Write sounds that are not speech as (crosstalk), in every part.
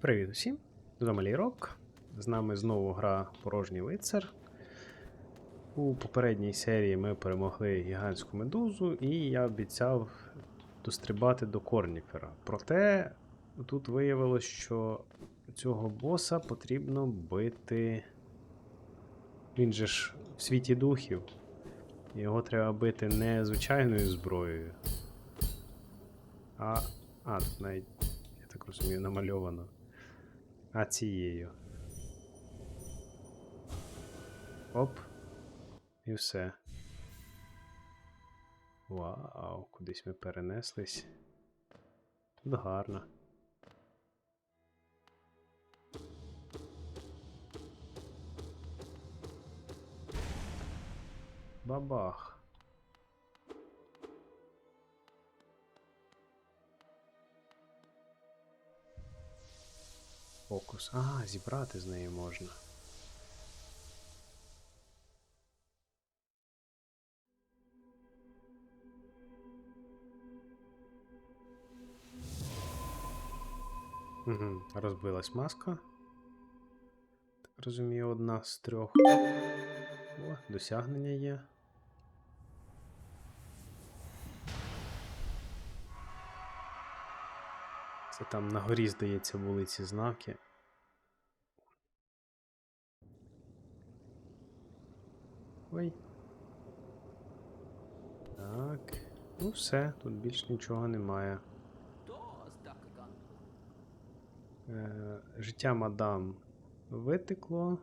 Привіт усім! З вами Лірок. З нами знову гра Порожній лицар. У попередній серії ми перемогли гігантську медузу, і я обіцяв дострибати до Корніфера. Проте тут виявилось, що цього боса потрібно бити. Він же ж в світі духів. Його треба бити не звичайною зброєю. А. А, тут навіть, я так розумію, намальовано. А цією. Оп. І все. Вау, кудись ми перенеслись. Тут гарно. Бабах. Фокус. А, зібрати з неї можна. Угу, розбилась маска. Так розумію, одна з трьох. О, досягнення є. Це там на горі, здається, були ці знаки. Ой. Так. Ну все, тут більш нічого немає. Е, життя мадам витекло,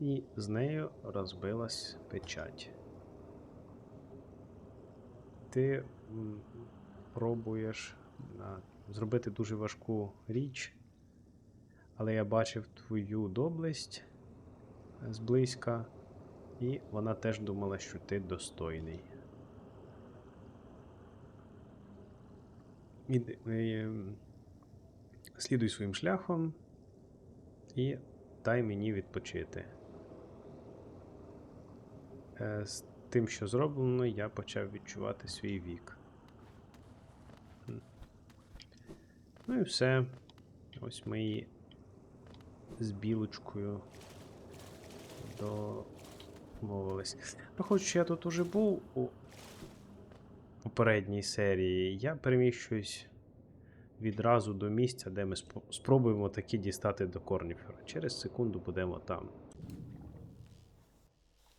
і з нею розбилась печать. Ти пробуєш зробити дуже важку річ, але я бачив твою доблесть е, зблизька, і вона теж думала, що ти достойний. Е, Слідуй своїм шляхом і дай мені відпочити. Е, З тим, що зроблено, я почав відчувати свій вік. Ну і все. Ось ми і з білочкою домовились. Враховуючи, я тут уже був у попередній серії, я переміщуюсь відразу до місця, де ми спробуємо таки дістати до Корніфера. Через секунду будемо там.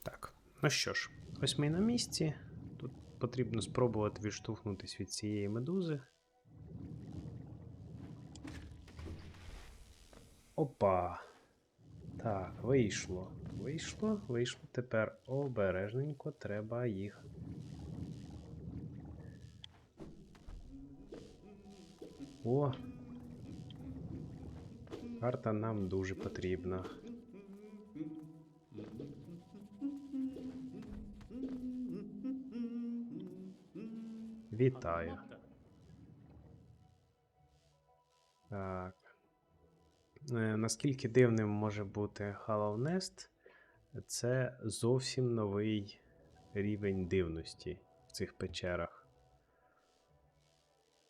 Так, ну що ж, ось ми на місці. Тут потрібно спробувати відштовхнутися від цієї медузи. Опа. Так, вийшло. Вийшло, вийшло. Тепер обережненько треба їх. О. Карта нам дуже потрібна. Вітаю. Так. Е, Наскільки дивним може бути Hollow Nest, це зовсім новий рівень дивності в цих печерах.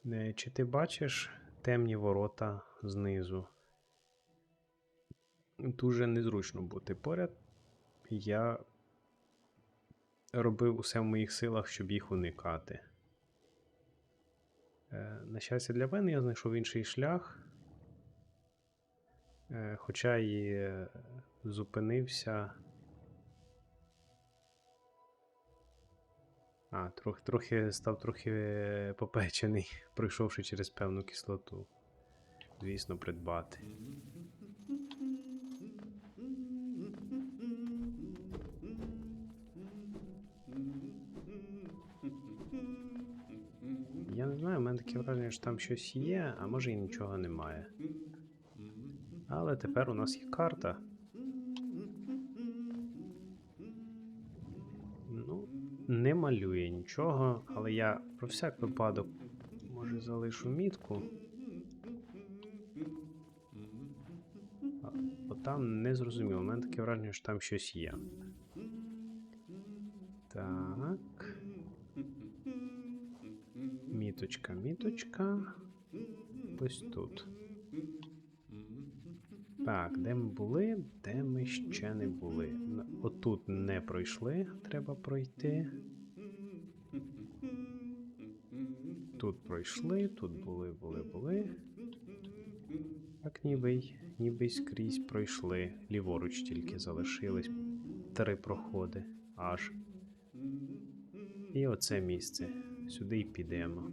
Е, Чи ти бачиш темні ворота знизу? Дуже незручно бути поряд. Я робив усе в моїх силах, щоб їх уникати. Е, На щастя, для мене я знайшов інший шлях. Е, Хоча і е, зупинився. А, трохи, трохи став трохи е, попечений, (laughs) пройшовши через певну кислоту. Звісно, придбати. Я не знаю, у мене таке враження, що там щось є, а може і нічого немає. Але тепер у нас є карта. Ну, не малює нічого, але я про всяк випадок може залишу мітку. Бо там не зрозуміло. У мене таке враження, що там щось є. Так. Міточка, міточка. Ось тут. Так, де ми були, де ми ще не були. Отут не пройшли, треба пройти. Тут пройшли, тут були, були, були. Так ніби, ніби скрізь пройшли. Ліворуч тільки залишились три проходи аж. І оце місце. Сюди й підемо.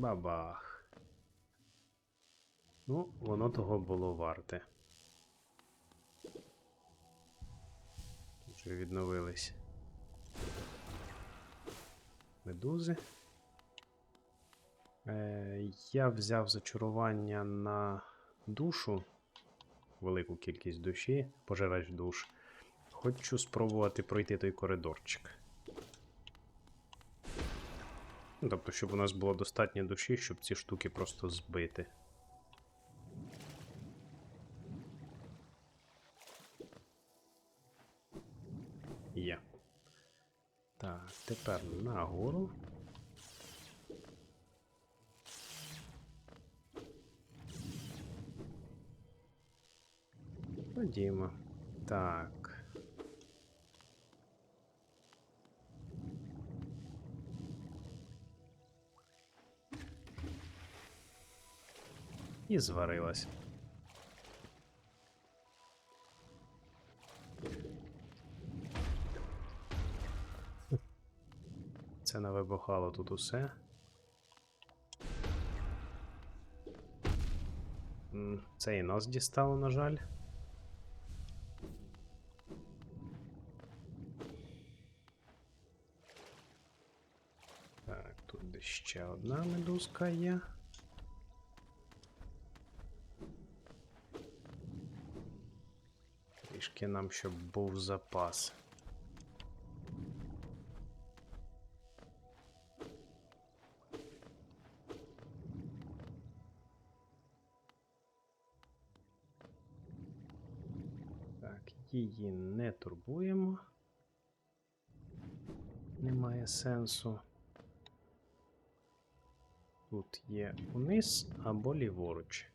Бабах. Ну, воно того було варте. Вже відновились медузи. Е, я взяв зачарування на душу, велику кількість душі, пожирач душ. Хочу спробувати пройти той коридорчик. Ну, тобто, щоб у нас було достатньо душі, щоб ці штуки просто збити. Є. Так, тепер нагору. Ходімо. Так. І зварилась. Це навибухало тут усе. Це і нас дістало, на жаль. Так, тут ще одна медузка є. Трішки нам щоб був запас. Так, її не турбуємо. Немає сенсу. Тут є униз або ліворуч.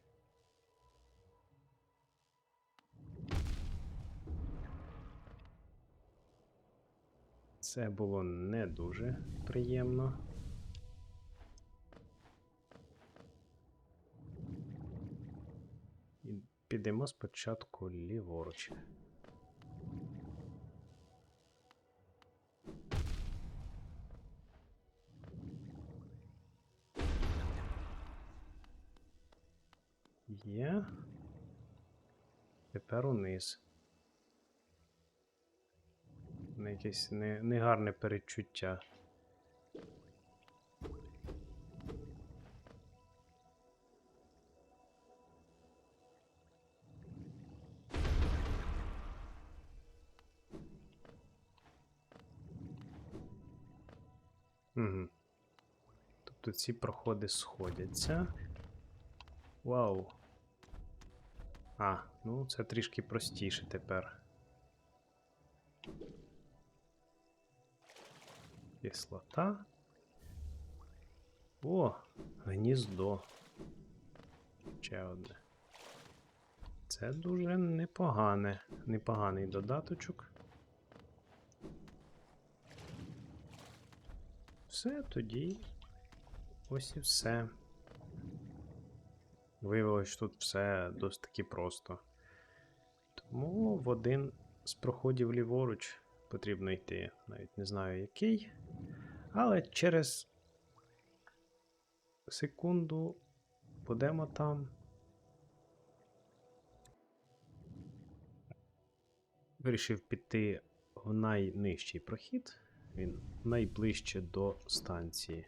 Це було не дуже приємно. І підемо спочатку ліворуч. Є. Тепер униз. На якесь не, негарне передчуття. Угу. Тобто ці проходи сходяться. Вау. А, ну це трішки простіше тепер. Кислота. О, гніздо. Ще одне. Це дуже непогане, непоганий додаточок. Все, тоді. Ось і все. Виявилось, що тут все досить таки просто. Тому в один з проходів ліворуч потрібно йти. Навіть не знаю який. Але через секунду будемо там. Вирішив піти в найнижчий прохід. Він найближче до станції.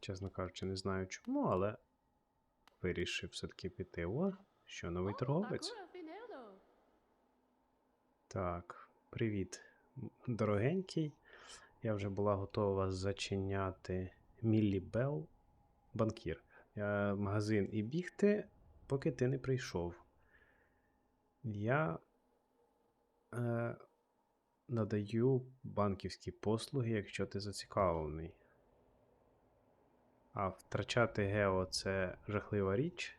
Чесно кажучи, не знаю чому, але вирішив все-таки піти. О, що новий торговець? Так, привіт, дорогенький. Я вже була готова зачиняти Міллі Белл банкір. Я магазин і бігти, поки ти не прийшов. Я е, надаю банківські послуги, якщо ти зацікавлений. А втрачати гео це жахлива річ.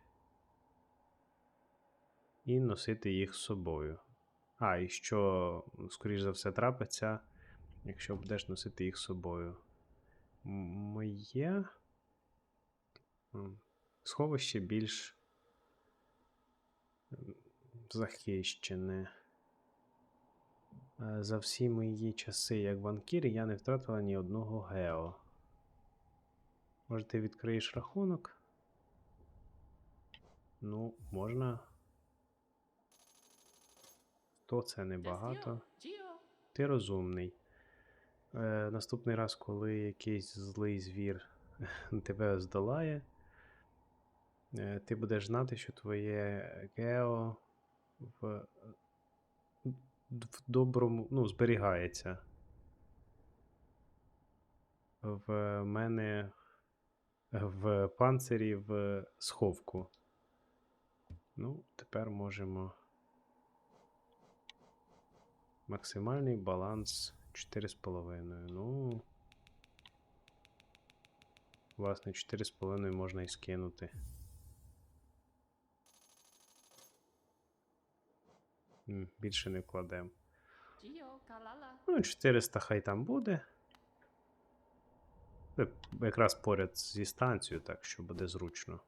І носити їх з собою. А, і що, скоріш за все, трапиться, якщо будеш носити їх з собою. Моє сховище більш захищене. Е, За всі мої часи як банкір я не втратила ні одного гео. Може, ти відкриєш рахунок? Ну, можна. То це небагато. Ти розумний. Е, наступний раз, коли якийсь злий звір (laughs) тебе здолає, е, ти будеш знати, що твоє гео в, в доброму, ну, зберігається. В мене в панцирі в сховку. Ну, тепер можемо. Максимальний баланс 4,5. Ну. Власне, 4,5 можна і скинути. М, Більше не вкладемо. Ну, 400 хай там буде. Це Якраз поряд зі станцією, так що буде зручно.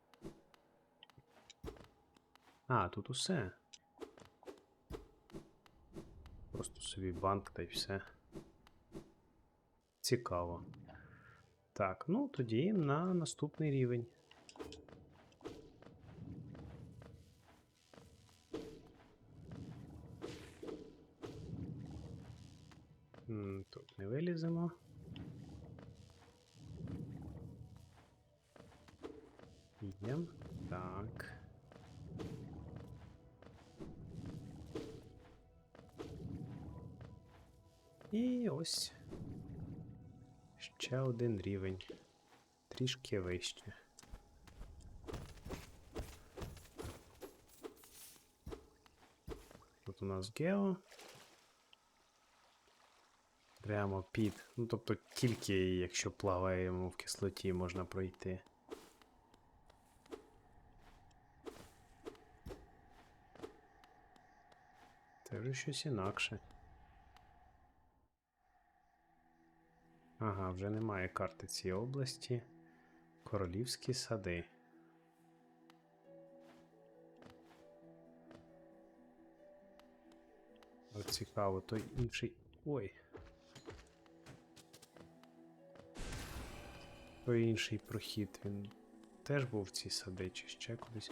А, тут усе. Просто собі банк та й все. Цікаво. Так, ну тоді на наступний рівень. Тут не виліземо. Йдем. Так. І ось ще один рівень. Трішки вище. Тут у нас Гео. Прямо під. Ну, тобто тільки якщо плаваємо в кислоті, можна пройти. Це вже щось інакше. Ага, вже немає карти цієї області. Королівські сади. От цікаво, той інший. Ой. Той інший прохід, він теж був в ці сади чи ще кудись.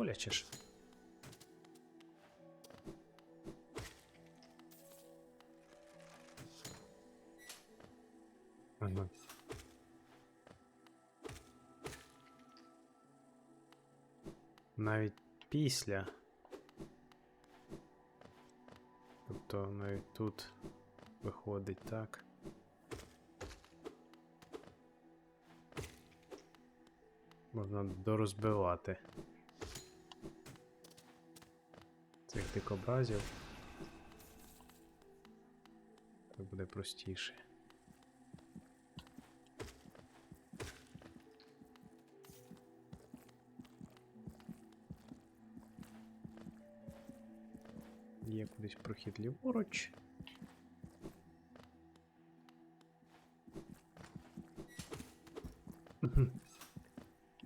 Боляче. Ага. Навіть після. Тобто навіть тут виходить так. Можна дорозбивати цих дикобразів. Це буде простіше. Є кудись прохід ліворуч.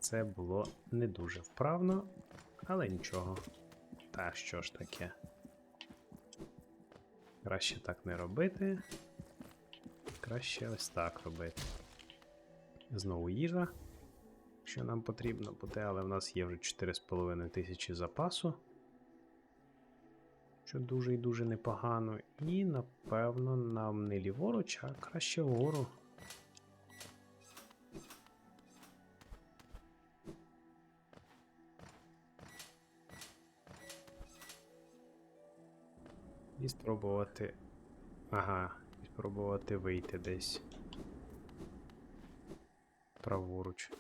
Це було не дуже вправно, але нічого. Та що ж таке? Краще так не робити. Краще ось так робити. Знову їжа, що нам потрібно буде, але в нас є вже 4,5 тисячі запасу. що дуже і дуже непогано. І, напевно, нам не ліворуч, а краще вгору. Спробувати. Ага, спробувати вийти десь. Праворуч.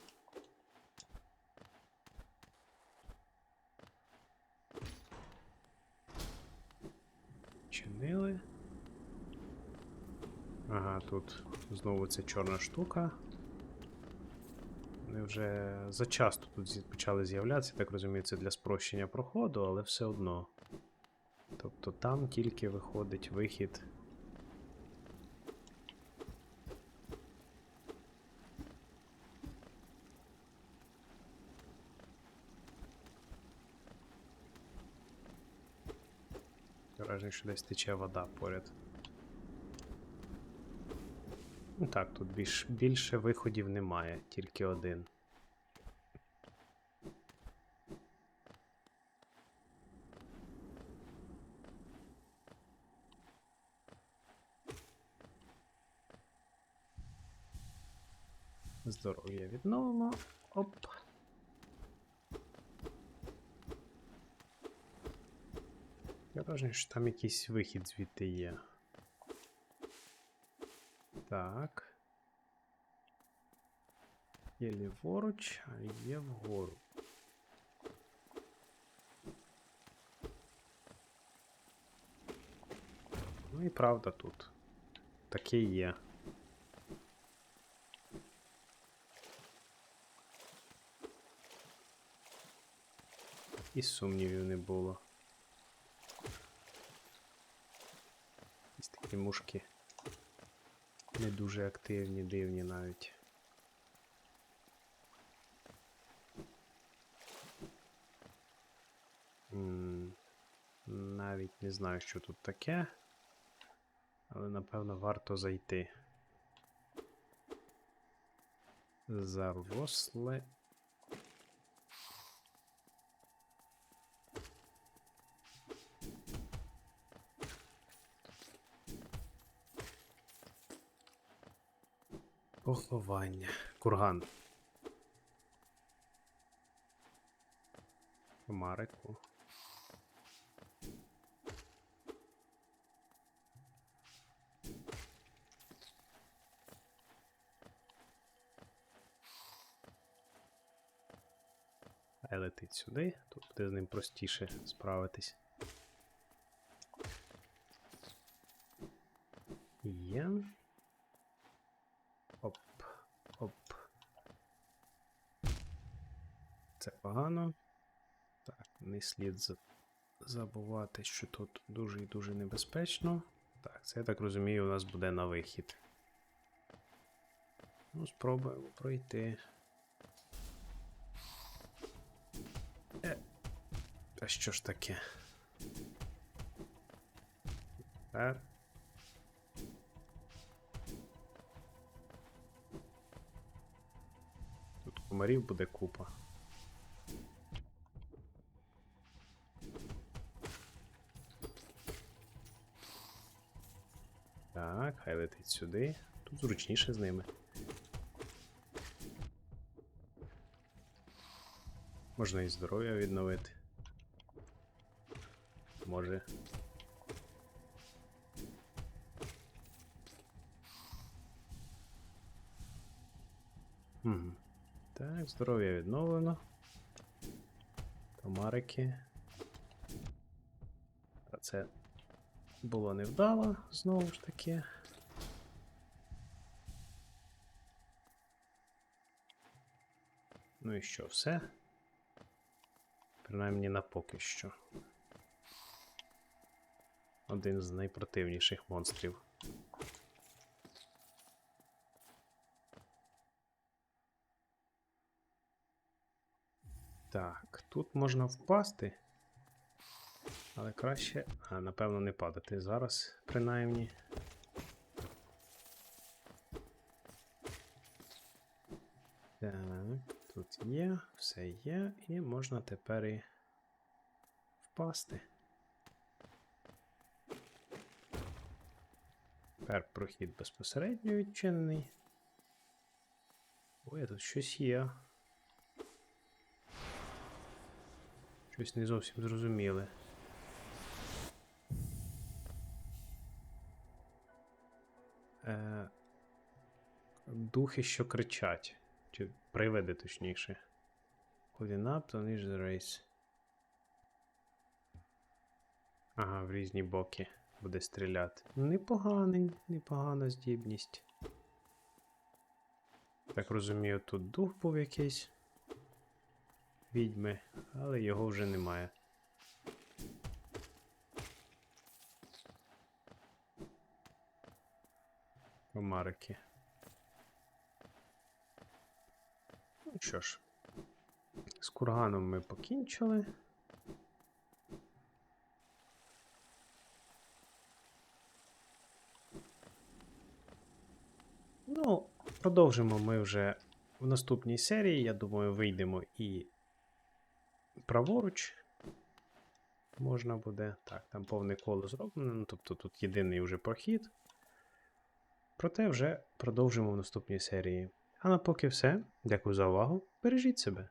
Чинили. Ага, тут знову ця чорна штука. Вони вже зачасто тут почали з'являтися, так розумію, це для спрощення проходу, але все одно. Тобто там тільки виходить вихід. Враження, що десь тече вода поряд. Ну так, тут більш, більше виходів немає, тільки один. Здоров'я відновимо. Оп. Я враження, що там якийсь вихід звідти є. Так. Є ліворуч, а є вгору. Ну і правда тут. Таке є. І сумнівів не було. Якісь такі мушки. Не дуже активні, дивні навіть. Навіть не знаю, що тут таке. Але напевно варто зайти. Заросле. Поховання. Курган. Марику. Хай летить сюди, тут буде з ним простіше справитись. Є. Оп, оп. Це погано. Так, не слід забувати, що тут дуже і дуже небезпечно. Так, це я так розумію, у нас буде на вихід. Ну, спробуємо пройти. Е. А що ж таке? Так. Комарів буде купа. Так, хай летить сюди. Тут зручніше з ними. Можна і здоров'я відновити. Може. Здоров'я відновлено. Комарики. А це було невдало, знову ж таки. Ну і що, все? Принаймні на поки що. Один з найпротивніших монстрів. Так, тут можна впасти. Але краще, а, напевно, не падати зараз, принаймні. Так, тут є, все є, і можна тепер і впасти. Тепер прохід безпосередньо відчинений. Ой, тут щось є. Щось не зовсім зрозуміле. Е, духи, що кричать. Чи привиди, точніше. Holding up to unleash. Ага, в різні боки буде стріляти. Непоганий, непогана здібність. Так розумію, тут дух був якийсь відьми, але його вже немає. Комарики. Ну що ж, з курганом ми покінчили. Ну, продовжимо ми вже в наступній серії. Я думаю, вийдемо і праворуч. Можна буде. Так, там повне коло зроблено, ну, тобто тут єдиний вже прохід. Проте вже продовжимо в наступній серії. А на поки все. Дякую за увагу. Бережіть себе.